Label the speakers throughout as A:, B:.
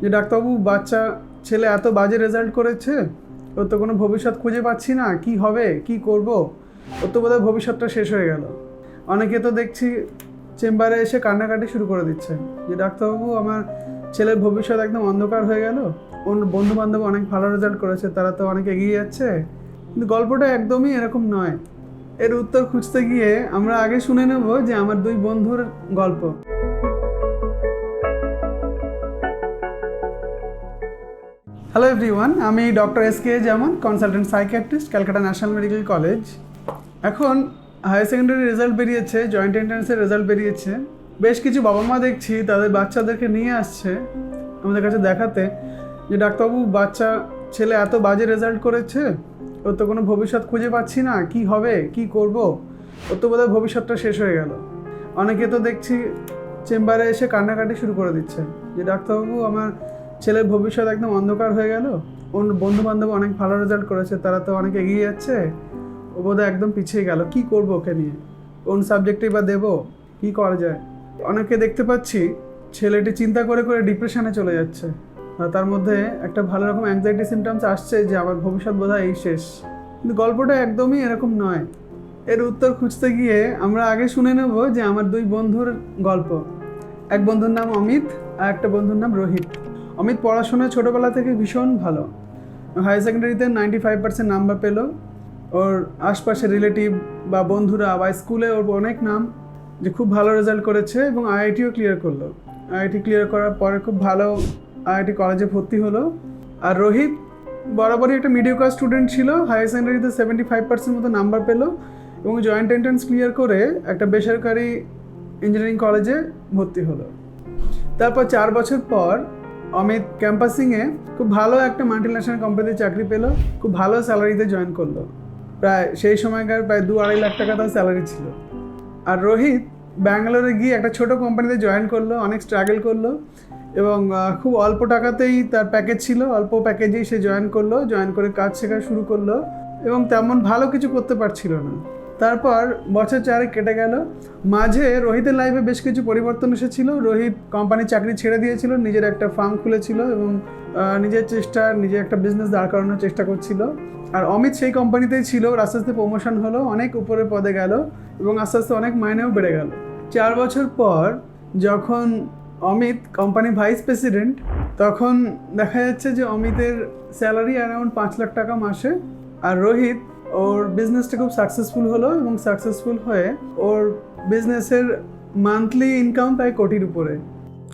A: যে ডাক্তারবাবু, বাচ্চা, ছেলে এত বাজে রেজাল্ট করেছে, ওর তো কোনো ভবিষ্যৎ খুঁজে পাচ্ছি না, কি হবে, কি করব? ওর তো বোধহয় ভবিষ্যৎটা শেষ হয়ে গেল। অনেকে তো দেখছি চেম্বারে এসে কান্নাকাটি শুরু করে দিচ্ছে। যে ডাক্তারবাবু, আমার ছেলের ভবিষ্যৎ একদম অন্ধকার হয়ে গেল। ওর বন্ধু বান্ধব অনেক ভালো রেজাল্ট করেছে, তারা তো অনেক এগিয়ে যাচ্ছে। কিন্তু গল্পটা একদমই এরকম নয়। এর উত্তর খুঁজতে গিয়ে আমরা আগে শুনে নেব যে আমার দুই বন্ধুর গল্প। হ্যালো এভরিওয়ান আমি doctor S K Zaman consultant psychiatrist Calcutta national medical college এখন হায়ার সেকেন্ডারি রেজাল্ট বেরিয়েছে জয়েন্ট এন্ট্রান্সের রেজাল্ট বেরিয়েছে। বেশ কিছু বাবা মা দেখছি, তাদের বাচ্চাদেরকে নিয়ে আসছে আমাদের কাছে দেখাতে যে, ডাক্তারবাবু, বাচ্চা, ছেলে এত বাজে রেজাল্ট করেছে, ওর তো কোনো ভবিষ্যৎ খুঁজে পাচ্ছি না, কি হবে, কি করব? ওর তো বোধহয় ভবিষ্যৎটা শেষ হয়ে গেল। অনেকে তো দেখছি, চেম্বারে এসে কান্নাকাটি শুরু করে দিচ্ছে যে, ডাক্তারবাবু, আমার ছেলের ভবিষ্যৎ একদম অন্ধকার হয়ে গেল। ওর বন্ধু বান্ধব অনেক ভালো রেজাল্ট করেছে, তারা তো অনেক এগিয়ে যাচ্ছে। ও বোধহয় একদম পিছিয়ে গেল। কি করব ওকে নিয়ে? কোন সাবজেক্টেই বা দেবো? কি করা যায়? অনেকে দেখতে পাচ্ছি, ছেলেটি চিন্তা করে করে ডিপ্রেশনে চলে যাচ্ছে। তার মধ্যে একটা ভালো রকম অ্যাংজাইটি সিমটমস আসছে যে, আমার ভবিষ্যৎ বোধহয় এই শেষ। কিন্তু গল্পটা একদমই এরকম নয়। এর উত্তর খুঁজতে গিয়ে আমরা আগে শুনে নেব যে, আমার দুই বন্ধুর গল্প। এক বন্ধুর নাম অমিত, আর একটা বন্ধুর নাম রোহিত। অমিত পড়াশোনায় ছোটোবেলা থেকে ভীষণ ভালো। হায়ার সেকেন্ডারিতে নাইনটি ফাইভ পার্সেন্ট নাম্বার পেল। ওর আশপাশের রিলেটিভ বা বন্ধুরা বা স্কুলে ওর অনেক নাম যে খুব ভালো রেজাল্ট করেছে এবং আইআইটিও ক্লিয়ার করল। আইআইটি ক্লিয়ার করার পরে খুব ভালো আইআইটি কলেজে ভর্তি হলো। আর রোহিত বরাবরই একটা মিডিয়াকার স্টুডেন্ট ছিল। হায়ার সেকেন্ডারিতে সেভেন্টি ফাইভ পার্সেন্ট মতো নাম্বার পেল এবং জয়েন্ট এন্ট্রান্স ক্লিয়ার করে একটা বেসরকারি ইঞ্জিনিয়ারিং কলেজে ভর্তি হলো। তারপর চার বছর পর অমিত ক্যাম্পাসিংয়ে খুব ভালো একটা মাল্টিন্যাশনাল কোম্পানিতে চাকরি পেল, খুব ভালো স্যালারিতে জয়েন করল। প্রায় সেই সময়কার প্রায় দু আড়াই লাখ টাকা তার স্যালারি ছিল। আর রোহিত ব্যাঙ্গালোরে গিয়ে একটা ছোট কোম্পানিতে জয়েন করল, অনেক স্ট্রাগল করল এবং খুব অল্প টাকাতেই তার প্যাকেজ ছিল, অল্প প্যাকেজেই সে জয়েন করল জয়েন করে কাজ শেখা শুরু করল এবং তেমন ভালো কিছু করতে পারছিল না। তারপর বছর চারেক কেটে গেল। মাঝে রোহিতের লাইফে বেশ কিছু পরিবর্তন এসেছিল। রোহিত কোম্পানির চাকরি ছেড়ে দিয়েছিল, নিজের একটা ফার্ম খুলেছিল এবং নিজের চেষ্টা, নিজে একটা বিজনেস দাঁড় করানোর চেষ্টা করছিল। আর অমিত সেই কোম্পানিতেই ছিল আস্তে আস্তে প্রমোশন হলো, অনেক উপরে পদে গেল এবং আস্তে আস্তে অনেক মাইনেও বেড়ে গেল। চার বছর পর যখন অমিত কোম্পানি ভাইস প্রেসিডেন্ট তখন দেখা যাচ্ছে যে অমিতের স্যালারি অ্যারাউন্ড পাঁচ লাখ টাকা মাসে আর রোহিত ওর বিজনেসটা খুব সাকসেসফুল হলো এবং সাকসেসফুল হয়ে ওর বিজনেসের মান্থলি ইনকাম প্রায় কোটির উপরে।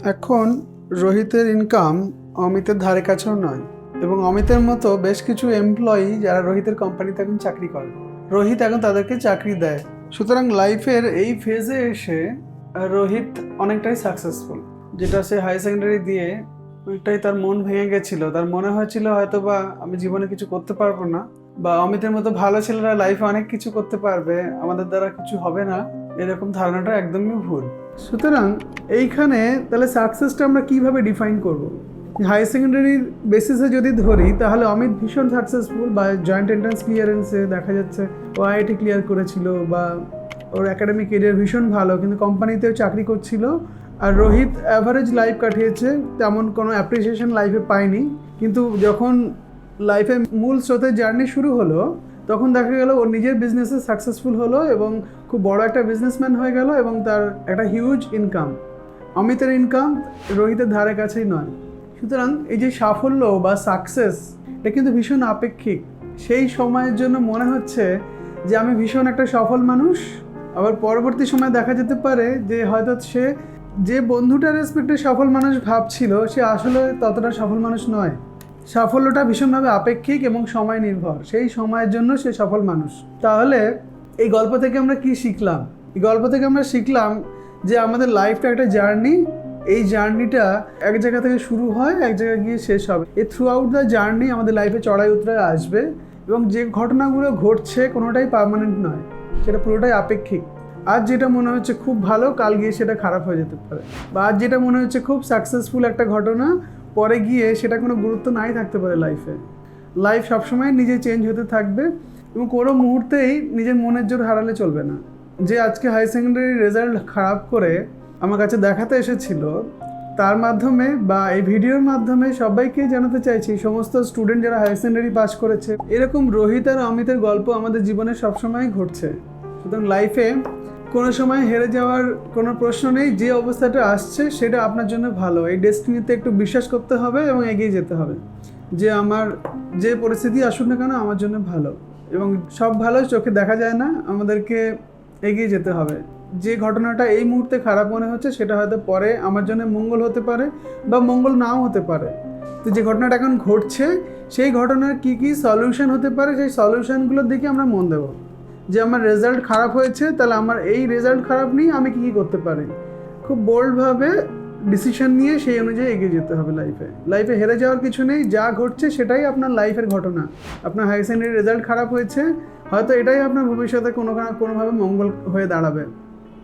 A: এখন রোহিতের ইনকাম অমিতের ধারে কাছেও নয় এবং অমিতের মতো বেশ কিছু এমপ্লয়ি যারা রোহিতের কোম্পানিতে এখন চাকরি করে। রোহিত এখন তাদেরকে চাকরি দেয়। সুতরাং লাইফের এই ফেজে এসে রোহিত অনেকটাই সাকসেসফুল যেটা সে হাই সেকেন্ডারি দিয়ে অনেকটাই তার মন ভেঙে গেছিল। তার মনে হয়েছিল হয়তো বা আমি জীবনে কিছু করতে পারব না। বা অমিতের মতো ভালো ছেলেরা লাইফে অনেক কিছু করতে পারবে, আমাদের দ্বারা কিছু হবে না, এরকম ধারণাটা একদমই ভুল। সুতরাং এইখানে তাহলে সাকসেসটা আমরা কীভাবে ডিফাইন করব? হায়ার সেকেন্ডারির বেসিসে যদি ধরি, তাহলে অমিত ভীষণ সাকসেসফুল বা জয়েন্ট এন্ট্রান্স ক্লিয়ারেন্সে দেখা যাচ্ছে, ও আইআইটি ক্লিয়ার করেছিল বা ওর একাডেমিক কেরিয়ার ভীষণ ভালো, কিন্তু কোম্পানিতেও চাকরি করছিল আর রোহিত অ্যাভারেজ লাইফ কাটিয়েছে, তেমন কোনো অ্যাপ্রিসিয়েশন লাইফে পায়নি। কিন্তু যখন লাইফে মূল স্রোতের জার্নি শুরু হলো, তখন দেখা গেল ওর নিজের বিজনেসে সাকসেসফুল হলো এবং খুব বড় একটা বিজনেসম্যান হয়ে গেল এবং তার একটা হিউজ ইনকাম অমিতের ইনকাম রোহিতের ধারে কাছেই নয়। সুতরাং এই যে সাফল্য বা সাকসেস এটা কিন্তু ভীষণ আপেক্ষিক। সেই সময়ের জন্য মনে হচ্ছে যে আমি ভীষণ একটা সফল মানুষ। আবার পরবর্তী সময় দেখা যেতে পারে যে হয়তো সে যে বন্ধুটার রেসপেক্টে সফল মানুষ ভাবছিল, সে আসলে ততটা সফল মানুষ নয়। সাফল্যটা ভীষণভাবে আপেক্ষিক এবং সময় নির্ভর। সেই সময়ের জন্য সে সফল মানুষ। তাহলে এই গল্প থেকে আমরা কি শিখলাম? এই গল্প থেকে আমরা শিখলাম যে আমাদের লাইফটা একটা জার্নি এই জার্নিটা এক জায়গা থেকে শুরু হয়, এক জায়গায় গিয়ে শেষ হবে। এই থ্রু আউট দ্য জার্নি আমাদের লাইফে চড়াই উতরাই আসবে এবং যে ঘটনাগুলো ঘটছে কোনোটাই পার্মানেন্ট নয়। সেটা পুরোটাই আপেক্ষিক। আজ যেটা মনে হচ্ছে খুব ভালো, কাল গিয়ে সেটা খারাপ হয়ে যেতে পারে। বা আজ যেটা মনে হচ্ছে খুব সাকসেসফুল একটা ঘটনা পরে গিয়ে সেটা কোনো গুরুত্ব নাই থাকতে পারে লাইফে লাইফ সবসময় নিজে চেঞ্জ হতে থাকবে এবং কোনো মুহূর্তেই নিজের মনের জোর হারালে চলবে না। যে আজকে হাই সেকেন্ডারি রেজাল্ট খারাপ করে আমার কাছে দেখাতে এসেছিল, তার মাধ্যমে বা এই ভিডিওর মাধ্যমে সবাইকে জানাতে চাইছি, সমস্ত স্টুডেন্ট যারা হায়ার সেকেন্ডারি পাস করেছে। এরকম রোহিত আর অমিতের গল্প আমাদের জীবনে সবসময় ঘটছে। সুতরাং লাইফে কোনো সময় হেরে যাওয়ার কোনো প্রশ্ন নেই, যে অবস্থাটা আসছে সেটা আপনার জন্য ভালো। এই ডেস্টিনিতে একটু বিশ্বাস করতে হবে এবং এগিয়ে যেতে হবে। যে আমার, যে পরিস্থিতি আসুক না কেন আমার জন্য ভালো। এবং সব ভালো চোখে দেখা যায় না, আমাদেরকে এগিয়ে যেতে হবে। যে ঘটনাটা এই মুহূর্তে খারাপ মনে হচ্ছে, সেটা হয়তো পরে আমার জন্য মঙ্গল হতে পারে বা মঙ্গল নাও হতে পারে। তো যে ঘটনাটা এখন ঘটছে, সেই ঘটনার কি কি সলিউশন হতে পারে, সেই সলিউশনগুলোর দিকে আমরা মন দেবো। যে আমার রেজাল্ট খারাপ হয়েছে, তাহলে আমার এই রেজাল্ট খারাপ নিয়ে আমি কী কী করতে পারি? খুব বোল্ডভাবে ডিসিশন নিয়ে সেই অনুযায়ী এগিয়ে যেতে হবে লাইফে লাইফে হেরে যাওয়ার কিছু নেই, যা ঘটছে সেটাই আপনার লাইফের ঘটনা। আপনার হাই সেকেন্ডারি রেজাল্ট খারাপ হয়েছে, হয়তো এটাই আপনার ভবিষ্যতে কোনো কোনোভাবে মঙ্গল হয়ে দাঁড়াবে।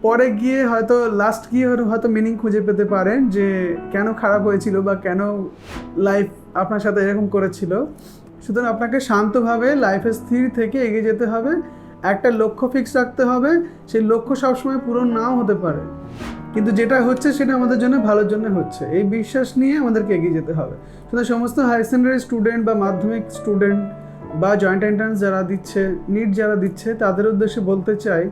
A: পরে গিয়ে হয়তো লাস্ট গিয়ে হয়তো- হয়তো মিনিং খুঁজে পেতে পারেন যে কেন খারাপ হয়েছিল বা কেন লাইফ আপনার সাথে এরকম করেছিল। সুতরাং আপনাকে শান্তভাবে লাইফে স্থির থেকে এগিয়ে যেতে হবে। একটা লক্ষ্য ফিক্স রাখতে হবে, সেই লক্ষ্য সবসময় পূরণ নাও হতে পারে। কিন্তু যেটা হচ্ছে সেটা আমাদের জন্য ভালোর জন্য হচ্ছে। এই বিশ্বাস নিয়ে আমাদেরকে এগিয়ে যেতে হবে। সুতরাং সমস্ত হায়ার সেকেন্ডারি স্টুডেন্ট বা মাধ্যমিক স্টুডেন্ট বা জয়েন্ট এন্ট্রান্স যারা দিচ্ছে নিট যারা দিচ্ছে, তাদের উদ্দেশ্যে বলতে চাই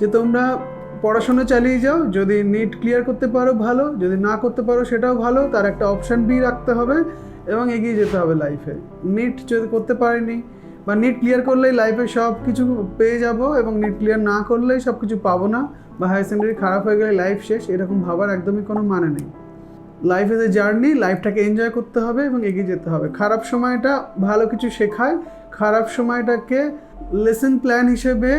A: যে তোমরা পড়াশোনা চালিয়ে যাও। যদি নিট ক্লিয়ার করতে পারো, ভালো। যদি না করতে পারো, সেটাও ভালো। তার একটা অপশান বি রাখতে হবে এবং এগিয়ে যেতে হবে লাইফে নিট যদি করতে পারিনি বা নিট ক্লিয়ার করলেই লাইফে সব কিছু পেয়ে যাব এবং নিট ক্লিয়ার না করলেই সব কিছু পাবো না বা হায়ার সেকেন্ডারি খারাপ হয়ে গেলে লাইফ শেষ, এরকম ভাবার একদমই কোনো মানে নেই। লাইফ ইজ এ জার্নি লাইফটাকে এনজয় করতে হবে এবং এগিয়ে যেতে হবে। খারাপ সময়টা ভালো কিছু শেখায়, খারাপ সময়টাকে লেসন প্ল্যান হিসেবে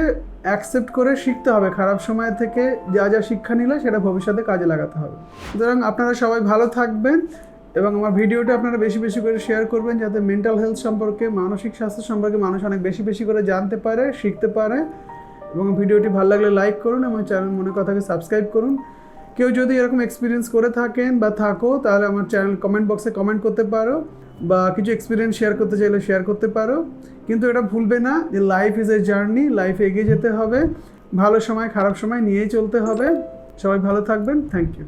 A: অ্যাকসেপ্ট করে শিখতে হবে। খারাপ সময় থেকে যা যা শিক্ষা নিলে সেটা ভবিষ্যতে কাজে লাগাতে হবে। সুতরাং আপনারা সবাই ভালো থাকবেন। এবং আমার ভিডিওটা আপনারা বেশি বেশি করে শেয়ার করবেন যাতে মেন্টাল হেলথ সম্পর্কে, মানসিক স্বাস্থ্য সম্পর্কে মানুষ অনেক বেশি বেশি করে জানতে পারে, শিখতে পারে। এবং ভিডিওটি ভালো লাগলে লাইক করুন এবং চ্যানেল মনে কথাকে সাবস্ক্রাইব করুন। কেউ যদি এরকম এক্সপিরিয়েন্স করে থাকেন বা থাকো, তাহলে আমার চ্যানেল কমেন্ট বক্সে কমেন্ট করতে পারো বা কিছু এক্সপিরিয়েন্স শেয়ার করতে চাইলে শেয়ার করতে পারো। কিন্তু এটা ভুলবে না যে লাইফ ইজ এ জার্নি লাইফে এগিয়ে যেতে হবে। ভালো সময়, খারাপ সময় নিয়েই চলতে হবে। সবাই ভালো থাকবেন। Thank you